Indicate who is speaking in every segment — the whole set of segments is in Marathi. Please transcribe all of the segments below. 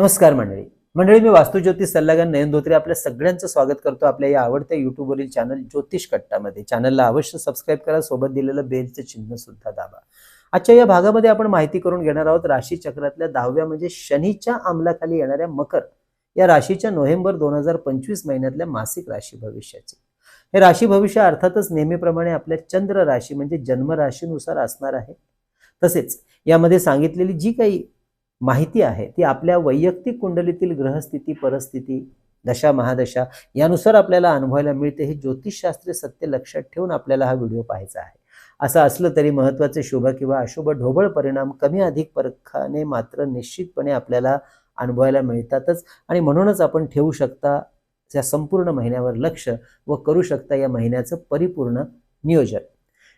Speaker 1: नमस्कार मंडळी. मंडळी मी वास्तुज्योतिष सल्लागार नयन धोत्रे आपल्या सगळ्यांचं स्वागत करतो आपल्या या आवडत्या युट्यूबवरील चॅनल ज्योतिष कट्टामध्ये. चॅनलला अवश्य सबस्क्राईब करा सोबत दिलेलं बेलचं चिन्ह सुद्धा दाबा. आजच्या या भागामध्ये आपण माहिती करून घेणार आहोत राशी चक्रातल्या दहाव्या म्हणजे शनीच्या अंमलाखाली येणाऱ्या मकर. या राशीच्या नोव्हेंबर दोन हजार पंचवीस महिन्यातल्या मासिक राशी भविष्याचे. हे राशी भविष्य अर्थातच नेहमीप्रमाणे आपल्या चंद्र राशी म्हणजे जन्म राशीनुसार असणार आहे. तसेच यामध्ये सांगितलेली जी काही माहिती आहे ती आपल्या वैयक्तिक कुंडलीतील ग्रहस्थिती परिस्थिती दशा महादशा यानुसार आपल्याला अनुभवायला मिळते. हे ज्योतिषशास्त्रीय सत्य लक्षात ठेवून आपल्याला हा व्हिडिओ पाहायचा आहे. असं असलं तरी महत्त्वाचे शुभ किंवा अशुभ ढोबळ परिणाम कमी अधिक परखाने मात्र निश्चितपणे आपल्याला अनुभवायला मिळतातच. आणि म्हणूनच आपण ठेवू शकता या संपूर्ण महिन्यावर लक्ष व करू शकता या महिन्याचं परिपूर्ण नियोजन.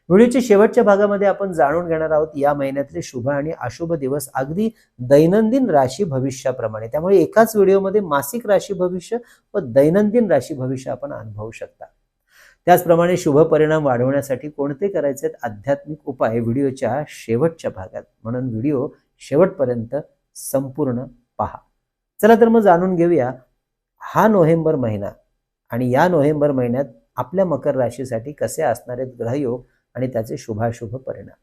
Speaker 1: व्हिडिओच्या शेवटच्या भागामध्ये आपण जाणून घेणार आहोत या महिन्यातले शुभ आणि अशुभ दिवस अगदी दैनंदिन राशी भविष्याप्रमाणे. त्यामुळे एकाच व्हिडिओमध्ये मासिक राशी भविष्य व दैनंदिन राशी भविष्य आपण अनुभवू शकता. त्याचप्रमाणे शुभ परिणाम वाढवण्यासाठी कोणते करायचे आध्यात्मिक उपाय व्हिडिओच्या शेवटच्या भागात. म्हणून व्हिडिओ शेवटपर्यंत संपूर्ण पहा. चला तर मग जाणून घेऊया हा नोव्हेंबर महिना आणि या नोव्हेंबर महिन्यात आपल्या मकर राशीसाठी कसे असणारे ग्रहयोग आणि त्याचे शुभाशुभ परिणाम.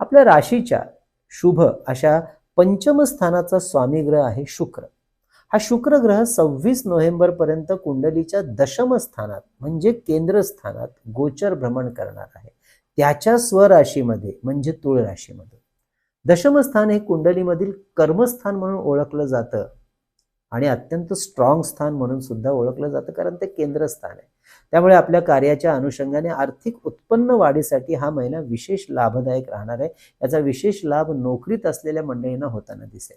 Speaker 1: आपल्या राशीच्या शुभ अशा पंचमस्थानाचा स्वामी ग्रह आहे शुक्र. हा शुक्र ग्रह सव्वीस नोव्हेंबर पर्यंत कुंडलीच्या दशमस्थानात म्हणजे केंद्रस्थानात गोचर भ्रमण करणार आहे. त्याच्या स्वराशीमध्ये म्हणजे तुळ राशीमध्ये दशमस्थान हे कुंडलीमधील कर्मस्थान म्हणून ओळखलं जातं आणि अत्यंत स्ट्रॉंग स्थान म्हणून सुद्धा ओळखलं जातं कारण ते केंद्रस्थान आहे. त्यामुळे आपल्या कार्याच्या अनुषंगाने आर्थिक उत्पन्न वाढीसाठी हा महिना विशेष लाभदायक राहणार आहे. याचा विशेष लाभ नोकरीत असलेल्या मंडळींना होताना दिसेल.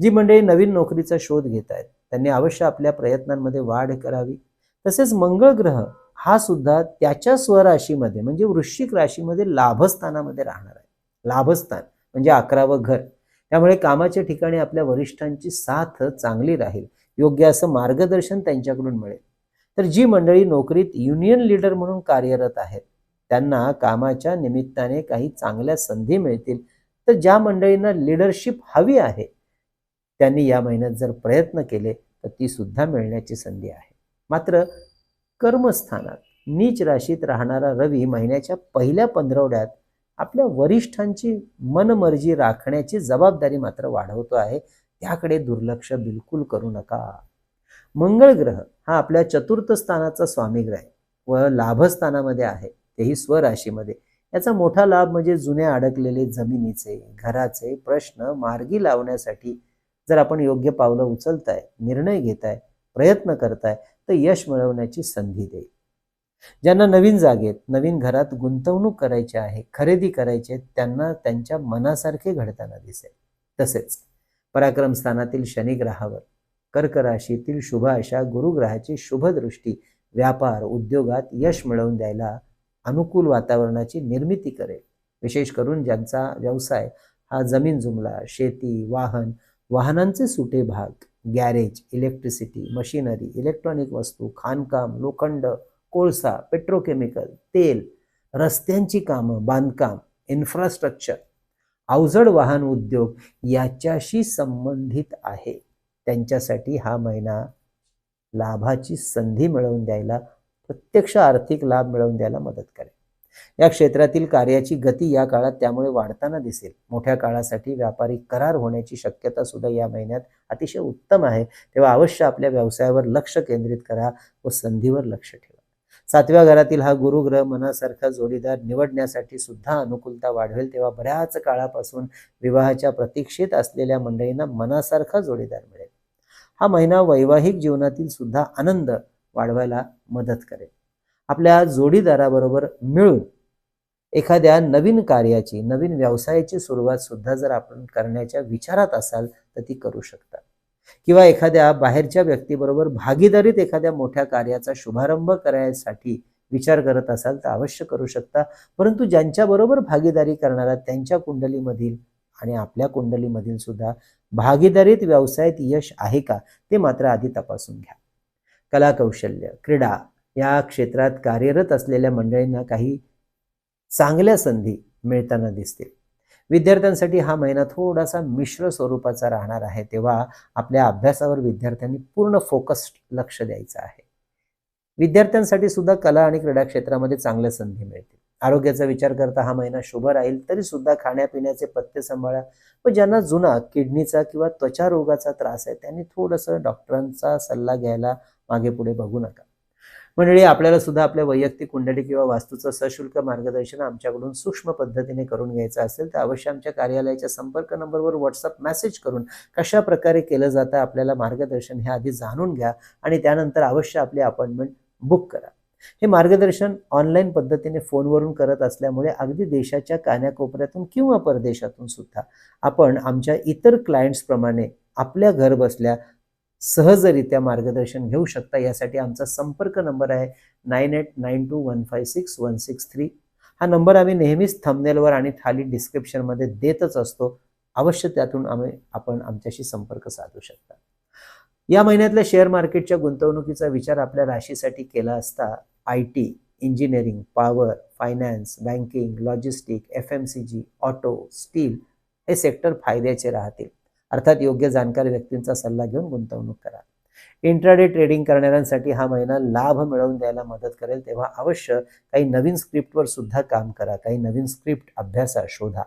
Speaker 1: जी मंडळी नवीन नोकरीचा शोध घेत आहेत त्यांनी अवश्य आपल्या प्रयत्नांमध्ये वाढ करावी. तसेच मंगळ ग्रह हा सुद्धा त्याच्या स्वराशीमध्ये म्हणजे वृश्चिक राशीमध्ये लाभस्थानामध्ये राहणार आहे. लाभस्थान म्हणजे अकरावं घर. त्यामुळे कामाच्या ठिकाणी आपल्या वरिष्ठांची साथ चांगली राहील. योग्य असं मार्गदर्शन त्यांच्याकडून मिळेल. तर जी मंडळी नोकरीत युनियन लीडर म्हणून कार्यरत आहेत त्यांना कामाच्या निमित्ताने काही चांगल्या संधी मिळतील. तर ज्या मंडळींना लिडरशिप हवी आहे त्यांनी या महिन्यात जर प्रयत्न केले तर ती सुद्धा मिळण्याची संधी आहे. मात्र कर्मस्थानात नीच राशीत राहणारा रवी महिन्याच्या पहिल्या पंधरवड्यात आपल्या वरिष्ठांची मनमर्जी राखण्याची जबाबदारी मात्र वाढवतो आहे. त्याकडे दुर्लक्ष बिलकुल करू नका. मंगळ ग्रह हा आपल्या चतुर्थ स्थानाचा स्वामीग्रह आहे व लाभस्थानामध्ये आहे. तेही स्वराशीमध्ये. याचा मोठा लाभ म्हणजे जुन्या अडकलेले जमिनीचे घराचे प्रश्न मार्गी लावण्यासाठी जर आपण योग्य पावलं उचलताय निर्णय घेताय प्रयत्न करताय तर यश मिळवण्याची संधी देईल. ज्यांना नवीन जागेत नवीन घरात गुंतवणूक करायची आहे खरेदी करायची आहे त्यांना त्यांच्या मनासारखे घडताना दिसेल. तसेच पराक्रम स्थानातील शनिग्रहावर कर्क राशीतील शुभ अशा गुरुग्रहाची शुभदृष्टी व्यापार उद्योगात यश मिळवून द्यायला अनुकूल वातावरणाची निर्मिती करेल. विशेष करून ज्यांचा व्यवसाय हा जमीन जुमला शेती वाहन वाहनांचे सुटे भाग गॅरेज इलेक्ट्रिसिटी मशिनरी इलेक्ट्रॉनिक वस्तू खाणकाम लोखंड कोळसा पेट्रोकेमिकल तेल रस्त्यांची कामं बांधकाम इन्फ्रास्ट्रक्चर अवजड वाहन उद्योग याच्याशी संबंधित आहे. त्यांच्यासाठी हा महिना लाभाची संधी मिळवून द्यायला प्रत्यक्ष आर्थिक लाभ मिळवून द्यायला मदत करेल. या क्षेत्रातील कार्याची गती या काळात त्यामुळे वाढताना दिसेल. मोठ्या काळासाठी व्यापारी करार होण्याची शक्यता सुद्धा या महिन्यात अतिशय उत्तम आहे. तेव्हा अवश्य आपल्या व्यवसायावर लक्ष केंद्रित करा व संधीवर लक्ष ठेवा. सातव्या घरातील हा गुरुग्रह मनासारखा जोडीदार निवडण्यासाठी सुद्धा अनुकूलता वाढवेल. तेव्हा बऱ्याच काळापासून विवाहाच्या प्रतीक्षेत असलेल्या मंडळींना मनासारखा जोडीदार मिळेल. हा महिना वैवाहिक जीवनातील सुद्धा आनंद वाढवायला मदत करेल. आपल्या जोडीदाराबरोबर मिळून एखाद्या नवीन कार्याची नवीन व्यवसायाची सुरुवात सुद्धा जर आपण करण्याच्या विचारात असाल तर ती करू शकता. किंवा एखाद्या बाहेरच्या व्यक्तीबरोबर भागीदारीत एखाद्या मोठ्या कार्याचा शुभारंभ करायसाठी विचार करत असाल तर अवश्य करू शकता. परंतु ज्यांच्याबरोबर भागीदारी करणारा त्यांच्या कुंडलीमधील आणि आपल्या कुंडलीमधील सुद्धा भागीदारीत व्यवसायात यश आहे का ते मात्र आधी तपासून घ्या. कला कौशल्य क्रीडा या क्षेत्रात कार्यरत असलेल्या मंडळींना काही चांगल्या संधी मिळताना दिसतील. विद्यार्थ्यांसाठी हा महिना थोडासा मिश्र स्वरूपाचा राहणार आहे तेव्हा आपल्या अभ्यासावर विद्यार्थ्यांनी पूर्ण फोकस्ड लक्ष द्यायचं आहे. विद्यार्थ्यांसाठी सुद्धा कला आणि क्रीडा क्षेत्रामध्ये चांगल्या संधी मिळतील. आरोग्याचा विचार करता हा महिना शुभ राहील तरी सुद्धा खाण्यापिण्याचे पथ्य सांभाळा. व ज्यांना जुना किडनीचा किंवा त्वचा रोगाचा त्रास आहे त्यांनी थोडंसं डॉक्टरांचा सल्ला घ्यायला मागे पुढे बघू नका. मंडळी आपल्याला सुद्धा आपल्या वैयक्तिक कुंडली किंवा वास्तूचं सशुल्क मार्गदर्शन आमच्याकडून सूक्ष्म पद्धतीने करून घ्यायचं असेल तर अवश्य आमच्या कार्यालयाच्या संपर्क नंबरवर व्हॉट्सअप मेसेज करून कशा प्रकारे केलं जातं आपल्याला मार्गदर्शन हे आधी जाणून घ्या आणि त्यानंतर अवश्य आपली अपॉइंटमेंट बुक करा. हे मार्गदर्शन ऑनलाईन पद्धतीने फोनवरून करत असल्यामुळे अगदी देशाच्या कान्याकोपऱ्यातून किंवा परदेशातून सुद्धा आपण आमच्या इतर क्लायंट्सप्रमाणे आपल्या घर बसल्या सहजरित्या मार्गदर्शन घेऊ शकता. यासाठी आमचा संपर्क नंबर आहे nine eight nine two one five six one six three. हा नंबर आम्ही नेहमीच थंबनेलवर आणि खाली डिस्क्रिप्शनमध्ये देतच असतो. अवश्य त्यातून आम्ही आपण आमच्याशी संपर्क साधू शकता. या महिन्यातल्या शेअर मार्केटच्या गुंतवणुकीचा विचार आपल्या राशीसाठी केला असता I T engineering power finance banking logistic F M C G auto steel हे सेक्टर फायद्याचे राहतील. अर्थात योग्य जाणकार व्यक्तींचा सल्ला घेऊन गुंतवणूक करा. इंट्राडे ट्रेडिंग करणाऱ्यांसाठी हा महिना लाभ मिळवून द्यायला मदत करेल तेव्हा अवश्य काही नवीन स्क्रिप्टवर सुद्धा काम करा. काही नवीन स्क्रिप्ट अभ्यासा शोधा.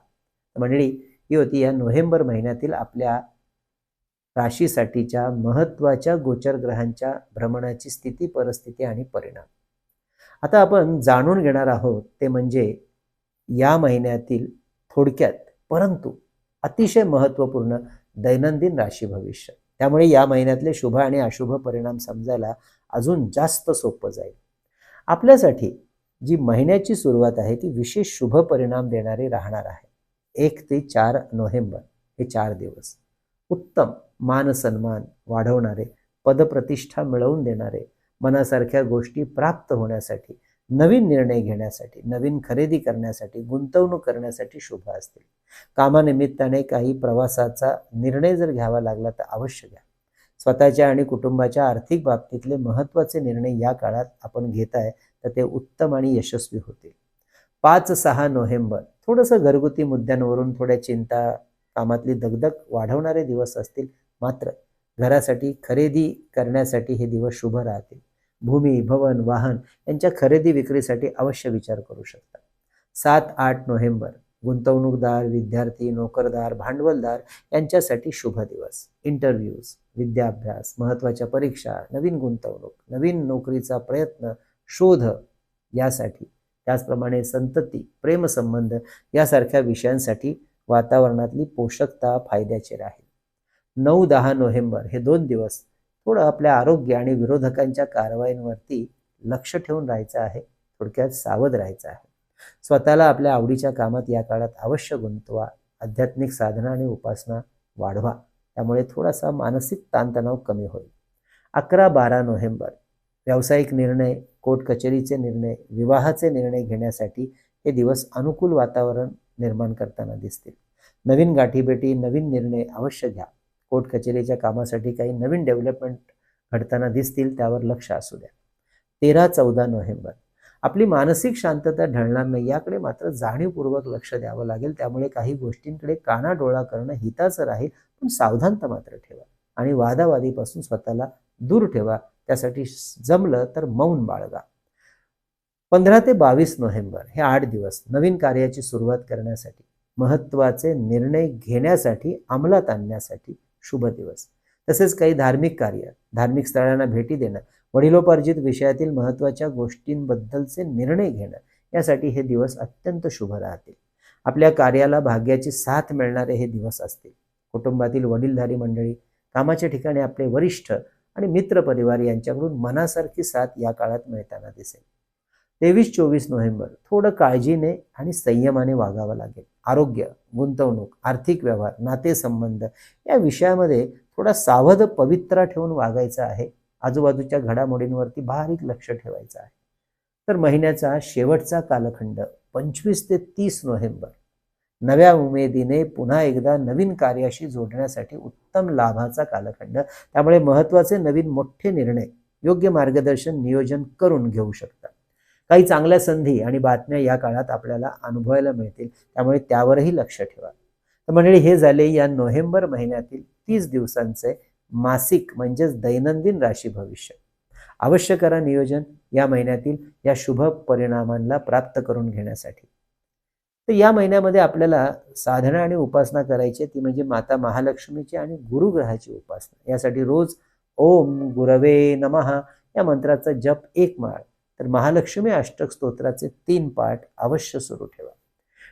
Speaker 1: मंडळी ही होती या नोव्हेंबर महिन्यातील आपल्या राशीसाठीच्या महत्त्वाच्या गोचर ग्रहांच्या भ्रमणाची स्थिती परिस्थिती आणि परिणाम. आता आपण जाणून घेणार आहोत ते म्हणजे या महिन्यातील थोडक्यात परंतु अतिशय महत्त्वपूर्ण दैनंदिन राशी भविष्य. त्यामुळे या महिन्यातले शुभ आणि अशुभ परिणाम समजायला अजून जास्त सोपं जाईल. आपल्यासाठी जी महिन्याची सुरुवात आहे ती विशेष शुभ परिणाम देणारी राहणार आहे. एक ते चार नोव्हेंबर हे चार दिवस. उत्तम मान सन्मान वाढवणारे पदप्रतिष्ठा मिळवून देणारे मनासारख्या गोष्टी प्राप्त होण्यासाठी नवीन निर्णय घेण्यासाठी नवीन खरेदी करण्यासाठी गुंतवणूक करण्यासाठी शुभ असतील कामानिमित्ताने काही प्रवासाचा निर्णय जर घ्यावा लागला तर अवश्य घ्या. स्वतःच्या आणि कुटुंबाच्या आर्थिक बाबतीतले महत्त्वाचे निर्णय या काळात आपण घेत आहे तर ते उत्तम आणि यशस्वी होतील. पाच सहा नोव्हेंबर थोडंसं घरगुती मुद्द्यांवरून थोड्या चिंता कामातली दगदग वाढवणारे दिवस असतील मात्र घरासाठी खरेदी करण्यासाठी हे दिवस शुभ राहतील. भूमी भवन वाहन यांच्या खरेदी विक्रीसाठी अवश्य विचार करू शकता. सात आठ नोव्हेंबर गुंतवणूकदार विद्यार्थी नोकरदार भांडवलदार यांच्यासाठी शुभ दिवस. इंटरव्ह्यूज विद्याभ्यास महत्त्वाच्या परीक्षा नवीन गुंतवणूक नवीन नोकरीचा प्रयत्न शोध यासाठी. त्याचप्रमाणे संतती प्रेमसंबंध यासारख्या विषयांसाठी वातावरणातली पोषकता फायद्याची राहील. नऊ दहा नोव्हेंबर हे दोन दिवस थोडं आपल्या आरोग्य आणि विरोधकांच्या कारवाईंवरती लक्ष ठेवून राहायचं आहे थोडक्यात सावध राहायचं आहे. स्वतःला आपल्या आवडीच्या कामात या काळात अवश्य गुंतवा आध्यात्मिक साधना आणि उपासना वाढवा त्यामुळे थोडासा मानसिक ताणतणाव कमी होईल. अकरा बारा नोव्हेंबर व्यावसायिक निर्णय कोर्ट कचेरीचे निर्णय विवाहाचे निर्णय घेण्यासाठी हे दिवस अनुकूल वातावरण निर्माण करताना दिसतील. नवीन गाठीभेटी नवीन निर्णय अवश्य घ्या. कोर्ट कचेरीच्या कामासाठी काही नवीन डेव्हलपमेंट घडताना दिसतील त्यावर लक्ष असू द्या. तेरा चौदा नोव्हेंबर. आपली मानसिक शांतता ढळणार नाही याकडे मात्र जाणीवपूर्वक लक्ष द्यावं लागेल. त्यामुळे काही गोष्टींकडे कानाडोळा करणं हिताचं राहील पण सावधानता मात्र ठेवा आणि वादावादीपासून स्वतःला दूर ठेवा. त्यासाठी जमलं तर मौन बाळगा. पंधरा ते बावीस नोव्हेंबर हे आठ दिवस नवीन कार्याची सुरुवात करण्यासाठी महत्त्वाचे निर्णय घेण्यासाठी अंमलात आणण्यासाठी शुभ दिवस. तसेच काही धार्मिक कार्य धार्मिक स्थळांना भेटी देणं वडिलोपार्जित विषयातील महत्त्वाच्या गोष्टींबद्दलचे निर्णय घेणं यासाठी हे दिवस अत्यंत शुभ राहतील. आपल्या कार्याला भाग्याची साथ मिळणारे हे दिवस असतील. कुटुंबातील वडीलधारी मंडळी कामाच्या ठिकाणी आपले वरिष्ठ आणि मित्रपरिवार यांच्याकडून मनासारखी साथ या काळात मिळताना दिसेल. तेवीस चोवीस नोव्हेंबर. थोडं काळजीने आणि संयमाने वागावं लागेल. आरोग्य गुंतवणूक आर्थिक व्यवहार नातेसंबंध या विषयामध्ये थोडा सावध पवित्रा ठेवून वागायचं आहे. आजूबाजूच्या घडामोडींवरती बारीक लक्ष ठेवायचं आहे. तर महिन्याचा शेवटचा कालखंड पंचवीस ते तीस नोव्हेंबर. नव्या उमेदीने पुन्हा एकदा नवीन कार्याशी जोडण्यासाठी उत्तम लाभाचा कालखंड. त्यामुळे महत्त्वाचे नवीन मोठे निर्णय योग्य मार्गदर्शन नियोजन करून घेऊ शकता. काही चांगल्या संधी आणि बातम्या या काळात आपल्याला अनुभवायला मिळतील. त्यामुळे त्यावरही लक्ष ठेवा. तर मंडळी हे झाले या नोव्हेंबर महिन्यातील तीस दिवसांचे मासिक म्हणजेच दैनंदिन राशी भविष्य. अवश्य करा नियोजन या महिन्यातील या शुभ परिणामांना प्राप्त करून घेण्यासाठी. तर या महिन्यामध्ये आपल्याला साधना आणि उपासना करायची ती म्हणजे माता महालक्ष्मीची आणि गुरुग्रहाची उपासना. यासाठी रोज ओम गुरवे नमहा या मंत्राचा जप एक माळ. तर महालक्ष्मी अष्टक स्तोत्राचे तीन पाठ अवश्य सुरू ठेवा.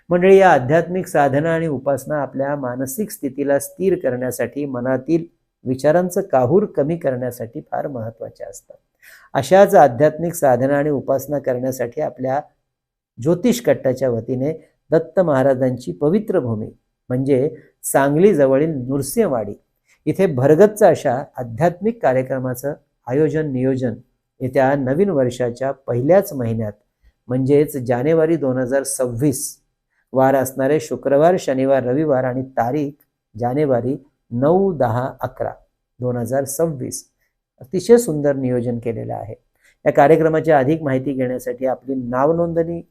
Speaker 1: मंडळी या आध्यात्मिक साधना आणि उपासना आपल्या मानसिक स्थितीला स्थिर करण्यासाठी मनातील विचारांचं काहूर कमी करण्यासाठी फार महत्त्वाच्या असतात. अशाच आध्यात्मिक साधना आणि उपासना करण्यासाठी आपल्या ज्योतिष कट्टाच्या वतीने दत्त महाराजांची पवित्र भूमी म्हणजे सांगली जवळील नृसिंहवाडी इथे भरगतचं अशा आध्यात्मिक कार्यक्रमाचं आयोजन नियोजन येत्या नवीन वर्षाच्या पहिल्याच महिन्यात म्हणजेच जानेवारी दोन हजार सव्वीस वार असणारे शुक्रवार शनिवार रविवार आणि तारीख जानेवारी नऊ दहा अकरा दोन हजार सव्वीस. अतिशय सुंदर नियोजन केलेलं आहे. या कार्यक्रमाची अधिक माहिती घेण्यासाठी आपली नावनोंदणी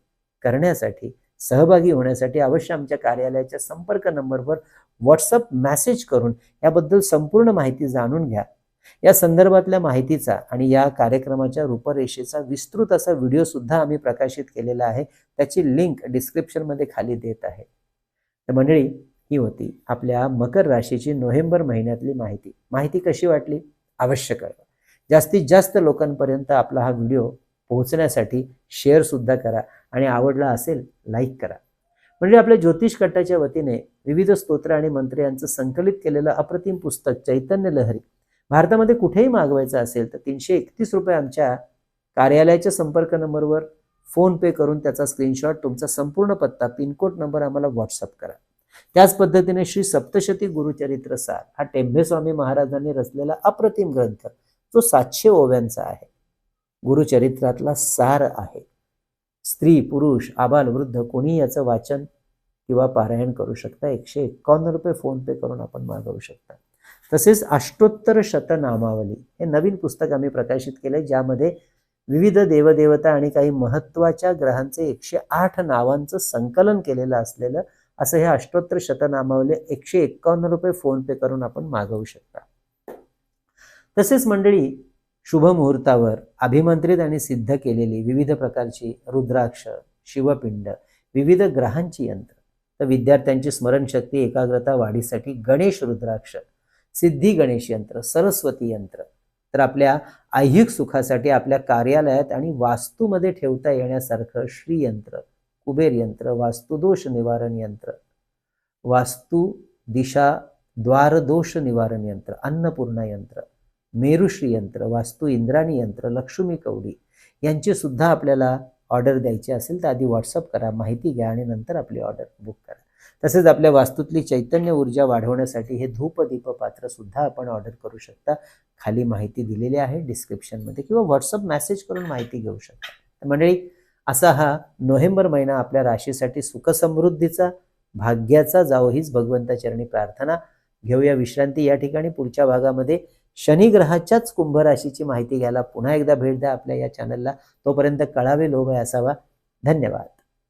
Speaker 1: करण्यासाठी सहभागी होण्यासाठी अवश्य आमच्या कार्यालयाच्या संपर्क नंबरवर व्हॉट्सअप मेसेज करून याबद्दल संपूर्ण माहिती जाणून घ्या. या संदर्भातल्या माहितीचा आणि या कार्यक्रमाच्या रूपरेषेचा विस्तृत असा व्हिडिओ सुद्धा आम्ही प्रकाशित केलेला आहे. त्याची लिंक डिस्क्रिप्शनमध्ये खाली देत आहे. तर मंडळी ही होती आपल्या मकर राशीची नोव्हेंबर महिन्यातली माहिती. माहिती कशी वाटली? अवश्य कळवा. जास्तीत जास्त लोकांपर्यंत आपला हा व्हिडिओ पोहोचण्यासाठी शेअर सुद्धा करा आणि आवडला असेल लाईक करा. म्हणजे आपल्या ज्योतिष कट्टाच्या वतीने विविध स्तोत्र आणि मंत्र यांचं संकलित केलेलं अप्रतिम पुस्तक चैतन्य लहरी भारतामध्ये कुठेही मागवायचं असेल तर तीनशे एकतीस रुपये आमच्या कार्यालयाच्या संपर्क नंबरवर फोन पे करून त्याचा स्क्रीनशॉट तुमचा संपूर्ण पत्ता पिनकोड नंबर आम्हाला व्हॉट्सअप करा. त्याच पद्धतीने श्री सप्तशती गुरुचरित्र सार हा टेंभेस्वामी महाराजांनी रचलेला अप्रतिम ग्रंथ जो सातशे ओव्यांचा आहे. गुरुचरित्रातला सार आहे. स्त्री पुरुष आबाल वृद्ध कोणी याचं वाचन किंवा पारायण करू शकता. एकशे एकावन्न रुपये फोन पे करून आपण मागवू शकता. तसेच अष्टोत्तर शतनामावली हे नवीन पुस्तक आम्ही प्रकाशित केले ज्यामध्ये विविध देवदेवता आणि काही महत्त्वाच्या ग्रहांचे एकशे आठ नावांचं संकलन केलेलं असलेलं असं हे अष्टोत्तर शतनामावली एकशे एकावन्न रुपये फोन पे करून आपण मागवू शकता. तसेच मंडळी शुभ मुहूर्तावर अभिमंत्रित आणि सिद्ध केलेली विविध प्रकारची रुद्राक्ष शिवपिंड विविध ग्रहांची यंत्र. तर विद्यार्थ्यांची स्मरणशक्ती एकाग्रता वाढीसाठी गणेश रुद्राक्ष सिद्धी गणेश यंत्र सरस्वती यंत्र. तर आपल्या ऐहिक सुखासाठी आपल्या कार्यालयात आणि वास्तूमध्ये ठेवता येण्यासारखं श्रीयंत्र कुबेर यंत्र वास्तुदोष निवारण यंत्र वास्तू दिशा द्वारदोष निवारण यंत्र अन्नपूर्णा यंत्र मेरुश्री यंत्र वास्तू इंद्राणी यंत्र लक्ष्मी कवडी यांची सुद्धा आपल्याला ऑर्डर द्यायची असेल तर आधी व्हॉट्सअप करा माहिती घ्या आणि नंतर आपली ऑर्डर बुक करा. तसेच आपल्या वास्तूतली चैतन्य ऊर्जा वाढवण्यासाठी हे धूप दीप पात्र सुद्धा आपण ऑर्डर करू शकता. खाली माहिती दिलेली आहे डिस्क्रिप्शनमध्ये किंवा व्हॉट्सअप मेसेज करून माहिती घेऊ शकता. तर मंडळी असा हा नोव्हेंबर महिना आपल्या राशीसाठी सुखसमृद्धीचा भाग्याचा जावो हीच भगवंताचरणी प्रार्थना. घेऊया विश्रांती या ठिकाणी. पुढच्या भागामध्ये शनिग्रहाच्याच कुंभ राशीची माहिती घ्यायला पुन्हा एकदा भेट द्या आपल्या या चॅनलला तोपर्यंत कळावे लोभ असावा धन्यवाद.